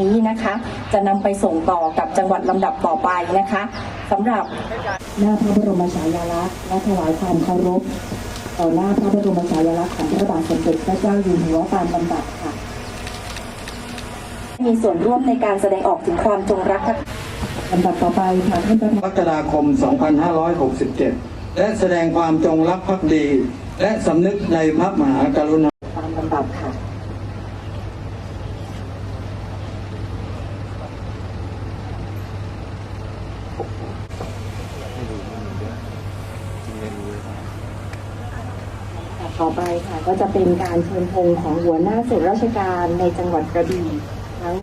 นี้นะคะจะนำไปส่งต่อกับจังหวัดลำดับต่อไปนะคะสำหรับหน้าพระบรมฉายาลักษณ์และถวายความเคารพต่อหน้าพระบรมฉายาลักษณ์ของพระบาทสมเด็จพระเจ้าอยู่หัวตามลำดับค่ะ มีส่วนร่วมในการแสดงออกถึงความจงรักภักดีลำดับต่อไปค่ะท่านประธานกรกฎาคม 2567 และแสดงความจงรักภักดี และสำนึกในพระมหากรุณา ตามลำดับค่ะ ต่อไปค่ะก็จะเป็นการเชิญธงของหัวหน้าส่วนราชการในจังหวัดกระบี่ทั้ง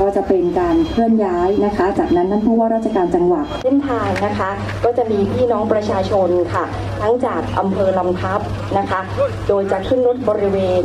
ก็จะเป็นการเคลื่อนย้ายนะคะ จากนั้นท่านผู้ว่าราชการจังหวัดเส้นทางนะคะ ก็จะมีพี่น้องประชาชนค่ะ ทั้งจากอำเภอลำทับนะคะ โดยจะขึ้นรถบริเวณ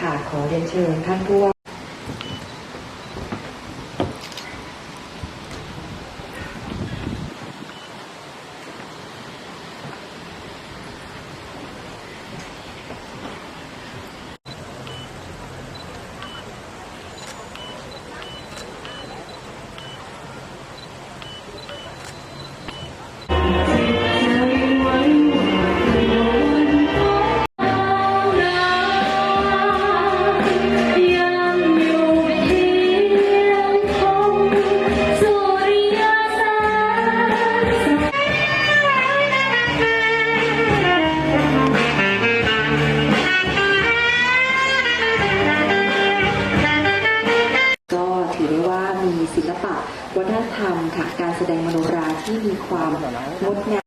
ค่ะ ขอเรียนเชิญท่านผู้ว่า ศิลปะ วัฒนธรรมค่ะการแสดงมโนราที่มีความงดงาม